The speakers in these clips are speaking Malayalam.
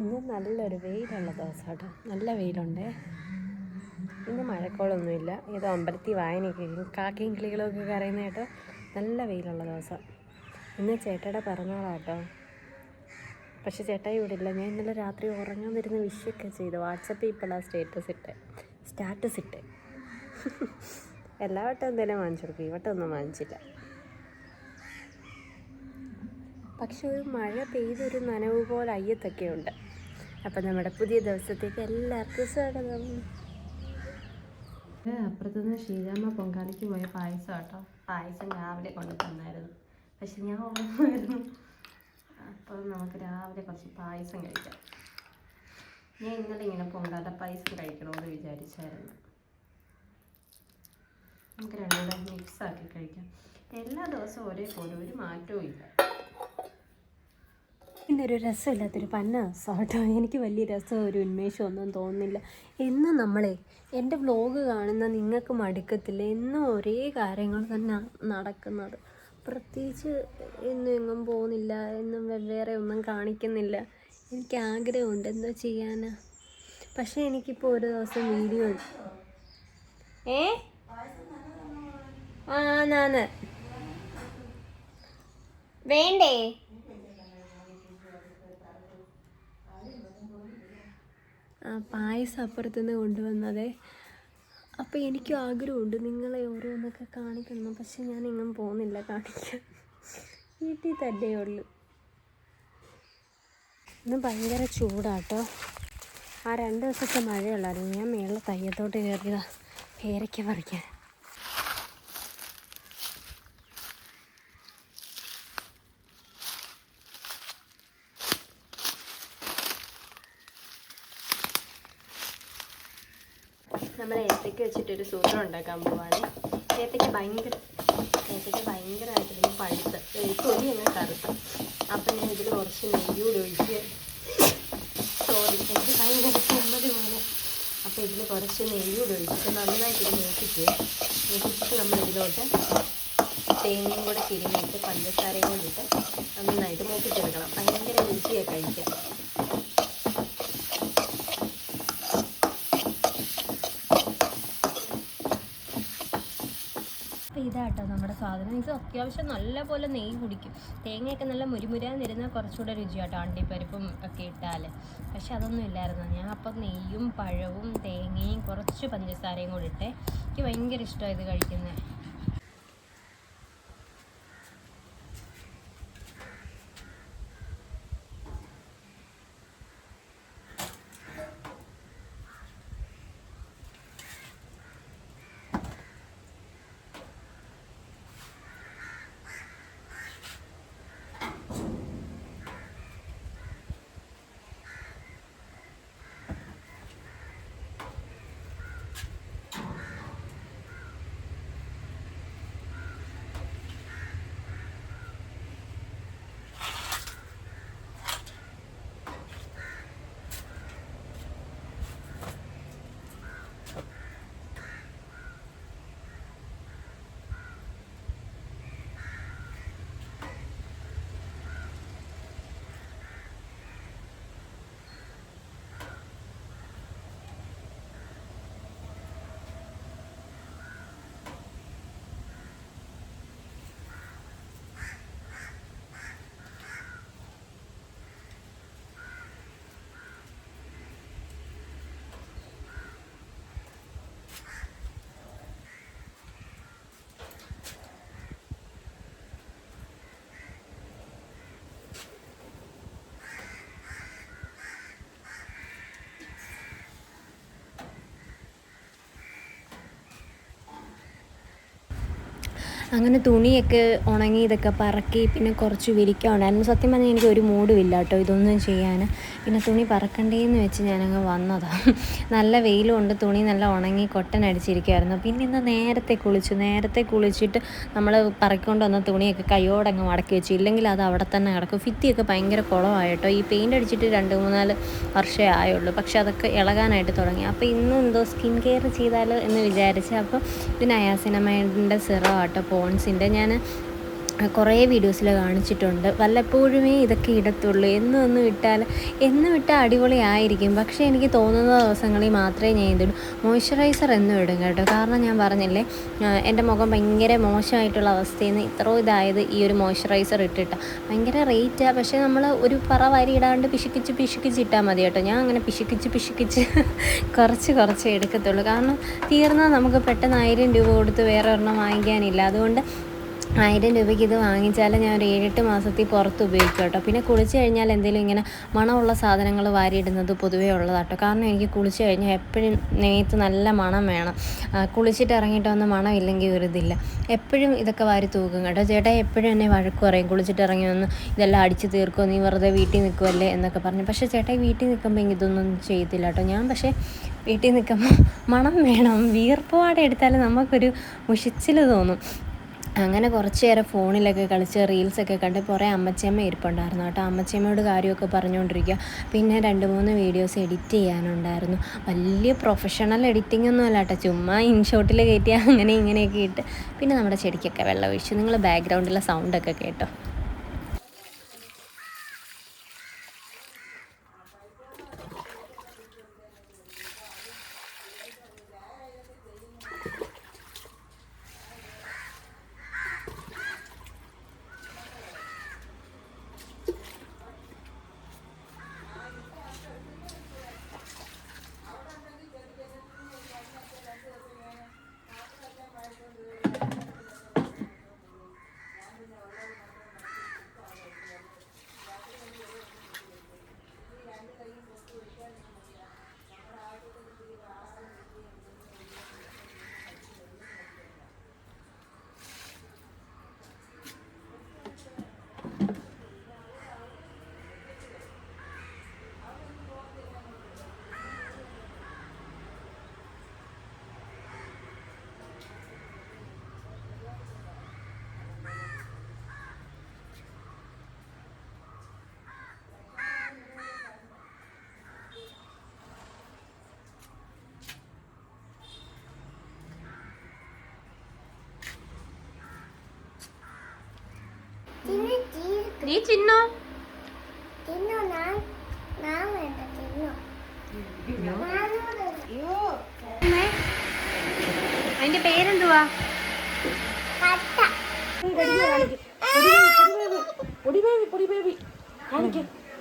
ഇന്ന് നല്ലൊരു വെയിലുള്ള ദിവസം കേട്ടോ നല്ല വെയിലുണ്ടേ. ഇന്ന് മഴക്കോളൊന്നുമില്ല. ഏതോ അമ്പലത്തിൽ വായനയൊക്കെ കാക്കയും കിളികളൊക്കെ കരയുന്ന കേട്ടോ. നല്ല വെയിലുള്ള ദിവസം. ഇന്ന് ചേട്ടയുടെ പിറന്നാളാണ് കേട്ടോ പക്ഷെ ചേട്ടാ ഇവിടെ ഇല്ല. ഞാൻ ഇന്നലെ രാത്രി ഉറങ്ങാൻ വരുന്ന വിഷയൊക്കെ ചെയ്തു. വാട്സപ്പിൽ ഇപ്പോഴാണ് സ്റ്റേറ്റസ് ഇട്ട്. സ്റ്റാറ്റസ് ഇട്ട്. എല്ലാ വട്ടം എന്തെങ്കിലും വാങ്ങിച്ചു കൊടുക്കും. ഈ വട്ടം ഒന്നും വാങ്ങിച്ചില്ല. പക്ഷെ ഒരു മഴ പെയ്തൊരു നനവ് പോലെ അയ്യത്തൊക്കെ ഉണ്ട് അപ്പം നമ്മുടെ പുതിയ ദിവസത്തേക്ക് എല്ലാവർക്കും സ്വാഗതം. അപ്പുറത്തുനിന്ന് ശ്രീരാമ പൊങ്കാലിക്ക് പോയ പായസം കേട്ടോ. പായസം രാവിലെ കൊണ്ട് തന്നായിരുന്നു. പക്ഷെ ഞാൻ ഓർമ്മയായിരുന്നു അപ്പം നമുക്ക് രാവിലെ കുറച്ച് പായസം കഴിക്കാം. ഞാൻ ഇന്നലെ ഇങ്ങനെ പൊങ്കാല പായസം കഴിക്കണമെന്ന് വിചാരിച്ചായിരുന്നു. നമുക്ക് രണ്ടും മിക്സാക്കി കഴിക്കാം. എല്ലാ ദിവസവും ഒരേ പോലെ ഒരു മാറ്റവും ഇല്ല. ഇന്നൊരു രസമില്ലാത്തൊരു പന്ന ദിവസമാട്ടോ എനിക്ക് വലിയ രസം ഒരു ഉന്മേഷം ഒന്നും തോന്നുന്നില്ല. എന്നും നമ്മളെ എന്റെ വ്ലോഗ് കാണുന്ന നിങ്ങൾക്ക് മടുക്കത്തില്ല. എന്നും ഒരേ കാര്യങ്ങൾ തന്നെ നടക്കുന്നത്. പ്രത്യേകിച്ച് എന്നും എങ്ങും പോകുന്നില്ല എന്നും വെവ്വേറെ ഒന്നും കാണിക്കുന്നില്ല. എനിക്ക് ആഗ്രഹമുണ്ട് എന്താ ചെയ്യാനാ. പക്ഷേ എനിക്കിപ്പോൾ ഒരു ദിവസം വീഡിയോ ഏ? ആ നാന്ന് വേണ്ടേ? പായസം അപ്പുറത്തുനിന്ന് കൊണ്ടുവന്നത്. അപ്പോൾ എനിക്കും ആഗ്രഹമുണ്ട് നിങ്ങളെ ഓരോന്നൊക്കെ കാണിക്കണം. പക്ഷെ ഞാൻ എങ്ങും പോകുന്നില്ല കാണിക്കാൻ. വീട്ടിൽ തന്നെ ഉള്ളു. ഇന്ന് ഭയങ്കര ചൂടാട്ടോ. ആ രണ്ട് ദിവസത്തെ മഴയുള്ളായിരുന്നു ഞാൻ മേളിൽ തയ്യത്തോട്ട് കയറിയതാണ് പേരയ്ക്ക പറിക്കാൻ. നമ്മൾ ഏത്തയ്ക്ക് വെച്ചിട്ടൊരു സൂത്രം ഉണ്ടാക്കാൻ പോവാണ്. ഏത്തയ്ക്ക് ഭയങ്കര ഏത്തയ്ക്ക് ഭയങ്കരമായിട്ട് പഴുത്ത്. കൊടി അങ്ങ് കറുത്ത്. അപ്പം ഞാൻ ഇതിൽ കുറച്ച് നെയ്യൂടെ ഒഴിച്ച് സോറി എനിക്ക് ഭയങ്കര ചുമതി പോലെ. അപ്പോൾ ഇതിൽ കുറച്ച് നെയ്യൂടെ ഒഴിച്ച് നന്നായിട്ട് മൂപ്പിച്ച് മൂപ്പിച്ചിട്ട് നമ്മൾ ഇതിലോട്ട് തേങ്ങയും കൂടെ തിരിഞ്ഞിട്ട് പഞ്ചസാരയും കൊണ്ടിട്ട് നന്നായിട്ട് മൂപ്പിച്ചെടുക്കണം. ഭയങ്കര രുചിയാണ് കഴിക്കാൻ. ഇതാട്ടോ നമ്മുടെ സാധനം. ഇത് അത്യാവശ്യം നല്ല പോലെ നെയ്യ് കുടിക്കും. തേങ്ങയൊക്കെ നല്ല മുരിമുരാന്നിരുന്നാൽ കുറച്ചുകൂടെ രുചിയാട്ടോ അണ്ടിപ്പരിപ്പും ഒക്കെ ഇട്ടാൽ പക്ഷെ അതൊന്നും ഇല്ലായിരുന്നു. ഞാൻ അപ്പം നെയ്യും പഴവും തേങ്ങയും കുറച്ച് പഞ്ചസാരയും കൂടി ഇട്ടേ. എനിക്ക് ഭയങ്കര ഇഷ്ടമാണ് ഇത് കഴിക്കുന്നത് അങ്ങനെ തുണിയൊക്കെ ഉണങ്ങി ഇതൊക്കെ പറക്കി പിന്നെ കുറച്ച് വിരിക്കാനുണ്ടായിരുന്നു സത്യം പറഞ്ഞാൽ എനിക്ക് ഒരു മൂഡും ഇല്ല കേട്ടോ ഇതൊന്നും ചെയ്യാൻ. പിന്നെ തുണി പറക്കണ്ടേന്ന് വെച്ച് ഞാനങ്ങ് വന്നതാണ് നല്ല വെയിലുണ്ട് തുണി നല്ല ഉണങ്ങി കൊട്ടൻ അടിച്ചിരിക്കുമായിരുന്നു പിന്നെ ഇന്ന് നേരത്തെ കുളിച്ചു. നേരത്തെ കുളിച്ചിട്ട് നമ്മൾ പറക്കൊണ്ട് വന്ന തുണിയൊക്കെ കൈയോടങ്ങ് മടക്കി വെച്ചു. ഇല്ലെങ്കിൽ അത് അവിടെ തന്നെ കിടക്കും. ഫിത്തിയൊക്കെ ഭയങ്കര കുളമായിട്ടോ ഈ പെയിന്റ് അടിച്ചിട്ട് രണ്ട് മൂന്നാൽ വർഷമേ ആയുള്ളൂ. പക്ഷേ അതൊക്കെ ഇളകാനായിട്ട് തുടങ്ങി. അപ്പോൾ ഇന്നും എന്തോ സ്കിൻ കെയർ ചെയ്താൽ എന്ന് വിചാരിച്ച്. അപ്പോൾ ഇത് നയാസിനമൈഡിന്റെ സിറോ ആട്ടോ പോൺസിന്റെ ഞാൻ കുറേ വീഡിയോസിൽ കാണിച്ചിട്ടുണ്ട്. വല്ലപ്പോഴുമേ ഇതൊക്കെ ഇടത്തുള്ളൂ. എന്നും ഒന്ന് ഇട്ടാൽ എന്നും ഇട്ടാൽ അടിപൊളിയായിരിക്കും. പക്ഷേ എനിക്ക് തോന്നുന്ന ദിവസങ്ങളിൽ മാത്രമേ ഞാൻ ഇതിടും മോയ്സ്ചറൈസർ എന്നും ഇടും കേട്ടോ. കാരണം ഞാൻ പറഞ്ഞില്ലേ എന്റെ മുഖം ഭയങ്കര മോശമായിട്ടുള്ള അവസ്ഥയിൽ നിന്ന് ഇത്ര ഇതായത് ഈ ഒരു മോയ്സ്ചറൈസർ ഇട്ടിട്ടാണ് ഭയങ്കര റേറ്റാണ് പക്ഷേ നമ്മൾ ഒരു പറ വരി ഇടാണ്ട് പിശുക്കിച്ച് പിശുക്കിച്ച് ഇട്ടാൽ മതി കേട്ടോ. ഞാൻ അങ്ങനെ പിശുക്കിച്ച് പിശുക്കിച്ച് കുറച്ച് കുറച്ച് എടുക്കത്തുള്ളൂ. കാരണം തീർന്നാൽ നമുക്ക് പെട്ടെന്ന് ആയിരം രൂപ കൊടുത്ത് വേറെ ഒരെണ്ണം വാങ്ങിക്കാനില്ല. അതുകൊണ്ട് ആയിരം രൂപയ്ക്ക് ഇത് വാങ്ങിച്ചാൽ ഞാൻ ഒരു ഏഴെട്ട് മാസത്തിൽ പുറത്ത് ഉപയോഗിക്കും കേട്ടോ. പിന്നെ കുളിച്ച് കഴിഞ്ഞാൽ എന്തെങ്കിലും ഇങ്ങനെ മണമുള്ള സാധനങ്ങൾ വാരിയിടുന്നത് പൊതുവേ ഉള്ളതാട്ടോ. കാരണം എനിക്ക് കുളിച്ച് കഴിഞ്ഞാൽ എപ്പോഴും നെയ്ത്ത് നല്ല മണം വേണം. കുളിച്ചിട്ട് ഇറങ്ങിയിട്ട് വന്ന് മണമില്ലെങ്കിൽ ഒരു ഇതില്ല. എപ്പോഴും ഇതൊക്കെ വാരി തൂക്കും കേട്ടോ. ചേട്ടാ എപ്പോഴും എന്നെ വഴക്ക് പറയും കുളിച്ചിട്ട് ഇറങ്ങി വന്ന് ഇതെല്ലാം അടിച്ച് തീർക്കുമോ നീ വെറുതെ വീട്ടിൽ നിൽക്കുമല്ലേ എന്നൊക്കെ പറഞ്ഞു. പക്ഷേ ചേട്ടാ വീട്ടിൽ നിൽക്കുമ്പോൾ എനിക്ക് ഇതൊന്നും ചെയ്യത്തില്ല കേട്ടോ. ഞാൻ പക്ഷേ വീട്ടിൽ നിൽക്കുമ്പോൾ മണം വേണം. വീർപ്പുപാടെ എടുത്താൽ നമുക്കൊരു മുഷിച്ചിൽ തോന്നും. അങ്ങനെ കുറച്ച് നേരം ഫോണിലൊക്കെ കളിച്ച് റീൽസൊക്കെ കണ്ട് കുറേ അമ്മച്ചിയമ്മ ഇരിപ്പുണ്ടായിരുന്നു കേട്ടോ. അമ്മച്ചിയമ്മയോട് കാര്യമൊക്കെ പറഞ്ഞുകൊണ്ടിരിക്കുക. പിന്നെ രണ്ട് മൂന്ന് വീഡിയോസ് എഡിറ്റ് ചെയ്യാനുണ്ടായിരുന്നു. വലിയ പ്രൊഫഷണൽ എഡിറ്റിംഗ് ഒന്നും അല്ല കേട്ടോ. ചുമ്മാ ഇൻഷോട്ടിൽ കയറ്റി അങ്ങനെ ഇങ്ങനെയൊക്കെ ഇട്ട്. പിന്നെ നമ്മുടെ ചെടിക്കൊക്കെ വെള്ളം ഒഴിച്ചു. നിങ്ങൾ ബാക്ക്ഗ്രൗണ്ടിലെ സൗണ്ടൊക്കെ കേട്ടോ. നീ ചിന്നോ തിന്നു? ഞാൻ ഞാൻ വേണ്ട തിന്നു. അതിന്റെ പേരെന്തുവാ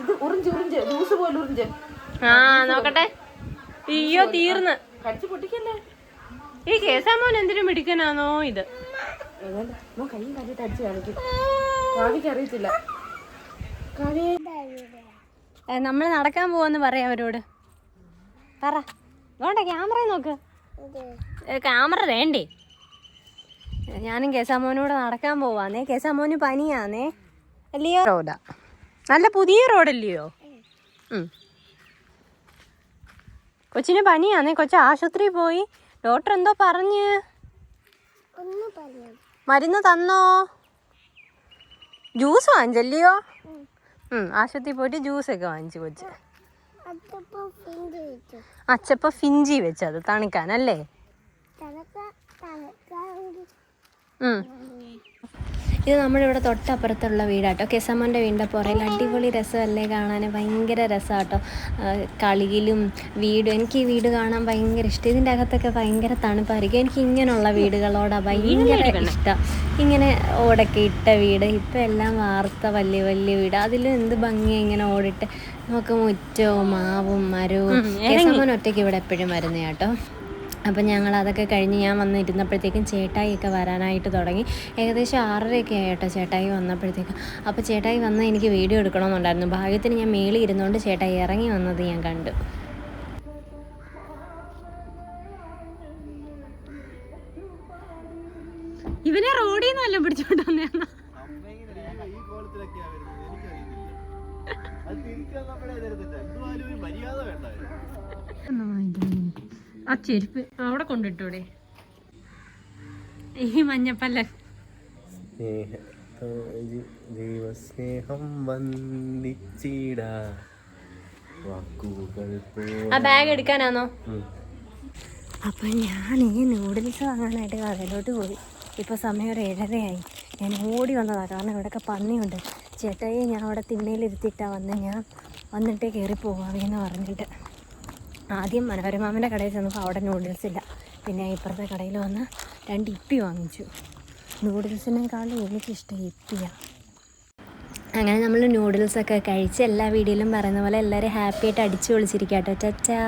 ഇത് ഉറിഞ്ച് ഉറിഞ്ച് ജ്യൂസ് പോലെ ഉറിഞ്ച് ആ നോക്കട്ടെ. അയ്യോ തീർന്ന്. കടിച്ചു പൊട്ടിക്കല്ലേ ഈ കേസാമോൻ എന്തിനു മിടിക്കനാണോ ഇത്? കൈ അടിച്ച് കാണിക്കും. കാവിക്ക് അറിയത്തില്ല. കാവ്യ നമ്മൾ നടക്കാൻ പോവാന്ന് പറയാം അവരോട്. പറ. വേണ്ട ക്യാമറ നോക്ക്. ക്യാമറ വേണ്ടേ? ഞാനും കേസാമോനോട് നടക്കാൻ പോവാന്നേ. കേസാമോന് പനിയാന്നേ. അല്ലയോ? റോഡാ. നല്ല പുതിയ റോഡല്ലയോ. കൊച്ചിന് പനിയാന്നേ. കൊച്ചു ആശുപത്രി പോയി. ഡോക്ടർ എന്തോ പറഞ്ഞ്. ഒന്ന് പറഞ്ഞു മരുന്ന് തന്നോ? ജ്യൂസ് വാങ്ങിച്ചല്ലയോ? ഉം, ആശുപത്രിയിൽ പോയിട്ട് ജ്യൂസൊക്കെ വാങ്ങിച്ചു കൊച്ച്. അച്ചപ്പ ഫിഞ്ചി വെച്ചത് തണുക്കാനല്ലേ. ഇത് നമ്മുടെ ഇവിടെ തൊട്ടപ്പുറത്തുള്ള വീടാട്ടോ. കെസമ്മന്റെ വീടിന്റെ പുറയിൽ അടിപൊളി രസമല്ലേ കാണാൻ? ഭയങ്കര രസമാട്ടോ കളിയിലും വീടും. എനിക്ക് ഈ വീട് കാണാൻ ഭയങ്കര ഇഷ്ടം. ഇതിന്റെ അകത്തൊക്കെ ഭയങ്കര തണുപ്പായിരിക്കും. എനിക്ക് ഇങ്ങനെയുള്ള വീടുകളോടാണ് ഭയങ്കര ഇഷ്ടം. ഇങ്ങനെ ഓടൊക്കെ ഇട്ട വീട്. ഇപ്പം എല്ലാം വാർത്ത വലിയ വലിയ വീട്. അതിലും എന്ത് ഭംഗിയാണ് ഇങ്ങനെ ഓടിട്ട്. നമുക്ക് മുറ്റവും മാവും മരവും. കെസമ്മൻ ഒറ്റയ്ക്ക് ഇവിടെ എപ്പോഴും വരുന്നേ കേട്ടോ അപ്പം ഞങ്ങൾ അതൊക്കെ കഴിഞ്ഞ് ഞാൻ വന്നിരുന്നപ്പോഴത്തേക്കും ചേട്ടായിയൊക്കെ വരാനായിട്ട് തുടങ്ങി. ഏകദേശം ആറരയൊക്കെ ആയിട്ടോ ചേട്ടായി വന്നപ്പോഴത്തേക്കും. അപ്പോൾ ചേട്ടായി വന്ന് എനിക്ക് വീഡിയോ എടുക്കണമെന്നുണ്ടായിരുന്നു. ഭാഗ്യത്തിന് ഞാൻ മേളിൽ ഇരുന്നുകൊണ്ട് ചേട്ടായി ഇറങ്ങി വന്നത് ഞാൻ കണ്ടു. ഇവനെ റോഡിൽ നിന്നല്ല പിടിച്ചോണ്ട് വന്നേ അത് മര്യാദ വേണ്ടായിരുന്നു. ആ ചെരുപ്പ് അവിടെ കൊണ്ടിട്ടൂടെ. ഈ മഞ്ഞപ്പല്ല. ദൈവസ്നേഹം വാക്കുകൾ ആ ബാഗ് എടുക്കാനാണോ അപ്പം ഞാൻ ഈ നൂഡിൽസ് വാങ്ങാനായിട്ട് കടയിലോട്ട് പോയി. ഇപ്പോൾ സമയം ഒരു ഏഴരയായി. ഞാൻ ഓടി വന്നതാണ് കാരണം ഇവിടെയൊക്കെ പന്നിയുണ്ട്. ചേട്ടായി ഞാൻ അവിടെ തിണ്ണയിലിരുത്തിയിട്ടാണ് വന്നത് ഞാൻ വന്നിട്ടേ കയറി പോകാമെന്ന് പറഞ്ഞിട്ട്. ആദ്യം മനോരമാമന്റെ കടയിൽ ചെന്നപ്പോൾ അവിടെ നൂഡിൽസ് ഇല്ല. പിന്നെ ഇപ്പുറത്തെ കടയിൽ വന്ന് രണ്ട് ഇപ്പി വാങ്ങിച്ചു. നൂഡിൽസിനേക്കാളും എനിക്കിഷ്ടം ഇപ്പിയാണ് അങ്ങനെ നമ്മൾ നൂഡിൽസൊക്കെ കഴിച്ച് എല്ലാ വീഡിയോയിലും പറയുന്ന പോലെ എല്ലാവരും ഹാപ്പിയായിട്ട് അടിച്ചു പൊളിച്ചിരിക്കാം കേട്ടോ ചച്ചാ